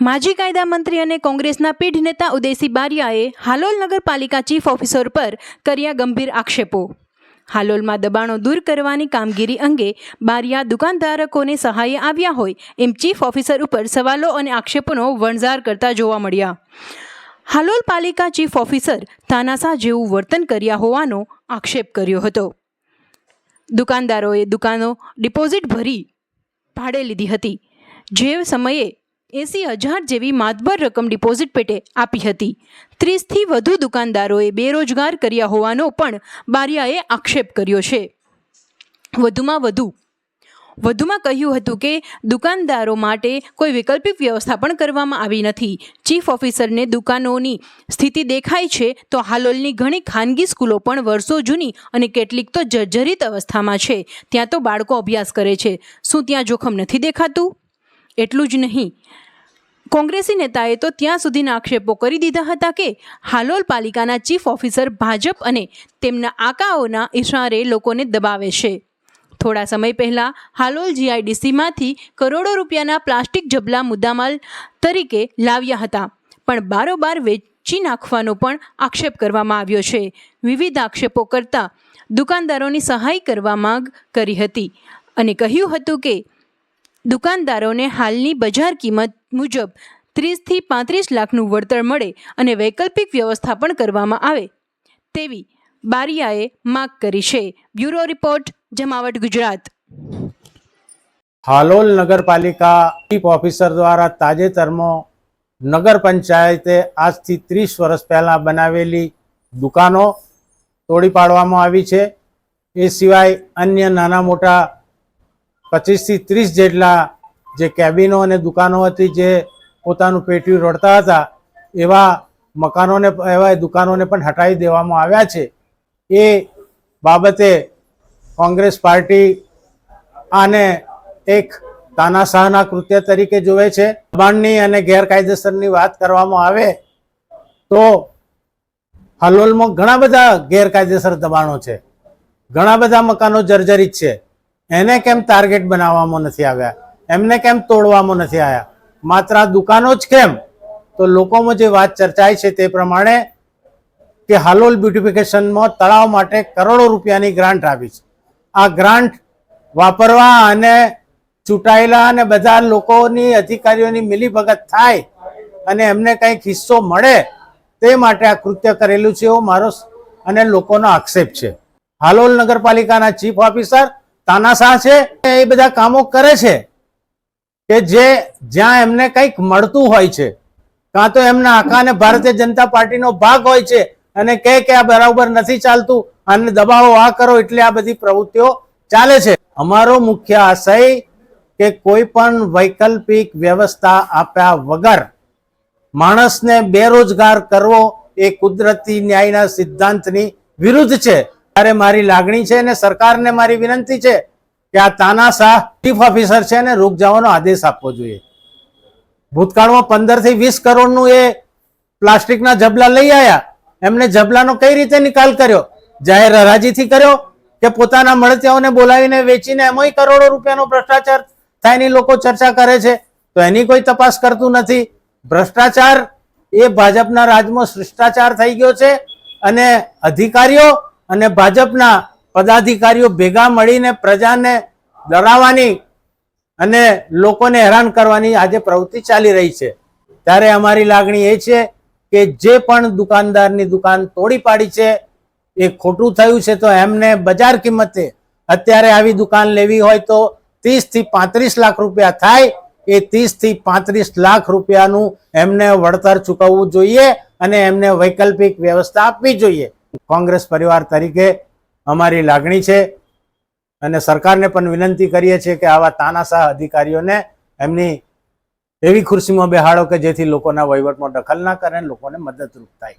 માજી કાયદા મંત્રી અને કોંગ્રેસના પીઢ નેતા ઉદયસિંહ બારિયાએ હાલોલ નગરપાલિકા ચીફ ઓફિસર પર કર્યા ગંભીર આક્ષેપો. હાલોલમાં દબાણો દૂર કરવાની કામગીરી અંગે બારિયા દુકાનધારકોને સહાયે આવ્યા હોય એમ ચીફ ઓફિસર ઉપર સવાલો અને આક્ષેપોનો વણઝાર કરતા જોવા મળ્યા. હાલોલ પાલિકા ચીફ ઓફિસર તાનાસા જેવું વર્તન કર્યા હોવાનો આક્ષેપ કર્યો હતો. દુકાનદારોએ દુકાનો ડિપોઝિટ ભરી ભાડે લીધી હતી. જે સમયે એંસી હજાર જેવી માતબર રકમ ડિપોઝિટ પેટે આપી હતી. ત્રીસથી વધુ દુકાનદારોએ બેરોજગાર કર્યા હોવાનો પણ બારિયાએ આક્ષેપ કર્યો છે. વધુમાં વધુ. વધુમાં કહ્યું હતું કે, દુકાનદારો માટે કોઈ વૈકલ્પિક વ્યવસ્થા પણ કરવામાં આવી નથી. ચીફ ઓફિસરને દુકાનોની સ્થિતિ દેખાય છે તો હાલોલની ઘણી ખાનગી સ્કૂલો પણ વર્ષો જૂની અને કેટલીક તો જર્જરિત અવસ્થામાં છે. ત્યાં તો બાળકો અભ્યાસ કરે છે. શું ત્યાં જોખમ નથી દેખાતું? એટલું જ નહીં. કોંગ્રેસી નેતાએ તો ત્યાં સુધીના આક્ષેપો કરી દીધા હતા કે હાલોલ પાલિકાના ચીફ ઓફિસર ભાજપ અને તેમના આકાઓના ઇશારે લોકોને દબાવે છે. થોડા સમય પહેલાં હાલોલ જીઆઈડીસીમાંથી કરોડો રૂપિયાના પ્લાસ્ટિક જબલા મુદ્દામાલ તરીકે લાવ્યા હતા, પણ બારોબાર વેચી નાખવાનો પણ આક્ષેપ કરવામાં આવ્યો છે. વિવિધ આક્ષેપો કરતા દુકાનદારોની સહાય કરવા માંગ કરી હતી અને કહ્યું હતું કે દુકાનદારોને હાલની બજાર કિંમત મુજબ ત્રીસથી પાંત્રીસ લાખનું વળતર મળે અને વૈકલ્પિક વ્યવસ્થા પણ કરવામાં આવે. તેવી બારિયાએ માગ કરી છે. બ્યુરો રિપોર્ટ, જમાવટ ગુજરાત. હાલોલ નગરપાલિકા ચીફ ઓફિસર દ્વારા તાજેતરમાં નગર પંચાયતે આજથી ત્રીસ વર્ષ પહેલાં બનાવેલી દુકાનો તોડી પાડવામાં આવી છે. એ સિવાય અન્ય નાના મોટા પચીસથી ત્રીસ જેટલા જે કેબિનો અને દુકાનો હતી જે પોતાનું પેટીયું રડતા હતા, એવા મકાનોને, એવા દુકાનોને પણ હટાવી દેવામાં આવ્યા છે. એ બાબતે કોંગ્રેસ પાર્ટી આને એક તાનાશાહના કૃત્ય તરીકે જોવે છે. દબાણની અને ગેરકાયદેસરની વાત કરવામાં આવે તો હલોલમાં ઘણા બધા ગેરકાયદેસર દબાણો છે. ઘણા બધા મકાનો જર્જરિત છે. એને કેમ ટાર્ગેટ બનાવવામાં નથી આવ્યા? એમને કેમ તોડવામાં નથી આવ્યા માત્ર આ દુકાનો જ કેમ? તો લોકોમાં જે વાત ચર્ચાય છે તે પ્રમાણે કે હાલોલ બ્યુટિફિકેશનમાં તળાવ માટે કરોડો રૂપિયાની ગ્રાન્ટ આવી છે. આ ગ્રાન્ટ વાપરવા અને ચૂંટાયેલા અને બધા લોકોની અધિકારીઓની મિલીભગત થાય અને એમને કંઈક હિસ્સો મળે તે માટે આ કૃત્ય કરેલું છે એવો મારો અને લોકોનો આક્ષેપ છે. હાલોલ નગરપાલિકાના ચીફ ઓફિસર તાનાશાહ છે. એ બધા કામો કરે છે. કે જે જ્યાં એમને કંઈક મળતું હોય છે. કાં તો એમના આખાને ભારતીય જનતા પાર્ટીનો ભાગ હોય છે અને કહે કે આ બરાબર નથી ચાલતું અને દબાવો, આ કરો એટલે આ બધી પ્રવૃત્તિઓ ચાલે છે. અમારો મુખ્ય આશય કે કોઈ પણ વૈકલ્પિક વ્યવસ્થા આપ્યા વગર માણસને બેરોજગાર કરવો એ કુદરતી ન્યાયના સિદ્ધાંતની વિરુદ્ધ છે. ત્યારે મારી લાગણી છે અને સરકારને મારી વિનંતી છે કે આ તાનાશાહ ચીફ ઓફિસર છે ને રૂક જવાનો આદેશ આપવો જોઈએ. ભૂતકાળમાં પંદરથી વીસ કરોડનું એ પ્લાસ્ટિકના જબલા લઈ આવ્યા એમને જબલાનો કઈ રીતે નિકાલ કર્યો? જાહેર હરાજીથી કર્યો કે પોતાના મળતિયાઓને બોલાવીને વેચીને એમાંય કરોડો રૂપિયાનો ભ્રષ્ટાચાર થાયની લોકો ચર્ચા કરે છે? તો એની કોઈ તપાસ કરતું નથી. ભ્રષ્ટાચાર એ ભાજપના રાજમાં શિષ્ટાચાર થઈ ગયો છે અને અધિકારીઓ અને ભાજપના પદાધિકારીઓ ભેગા મળીને પ્રજાને ડરાવવાની અને લોકોને હેરાન કરવાની આજે પ્રવૃત્તિ ચાલી રહી છે. ત્યારે અમારી લાગણી એ છે કે જે પણ દુકાનદારની દુકાન તોડી પાડી છે, એ ખોટું થયું છે તો એમને બજાર કિંમતે અત્યારે આવી દુકાન લેવી હોય તો ત્રીસથી પાંત્રીસ લાખ રૂપિયા થાય, એ ત્રીસથી પાંત્રીસ લાખ રૂપિયાનું એમને વળતર ચૂકવવું જોઈએ અને એમને વૈકલ્પિક વ્યવસ્થા આપવી જોઈએ. કોંગ્રેસ પરિવાર તરીકે અમારી લાગણી છે અને સરકારને પણ વિનંતી કરીએ છીએ કે આવા તાનાશાહ અધિકારીઓને એમની એવી ખુરશીમાં બેહાડો કે જેથી લોકોના વહીવટમાં દખલ ના કરે લોકોને મદદરૂપ થાય.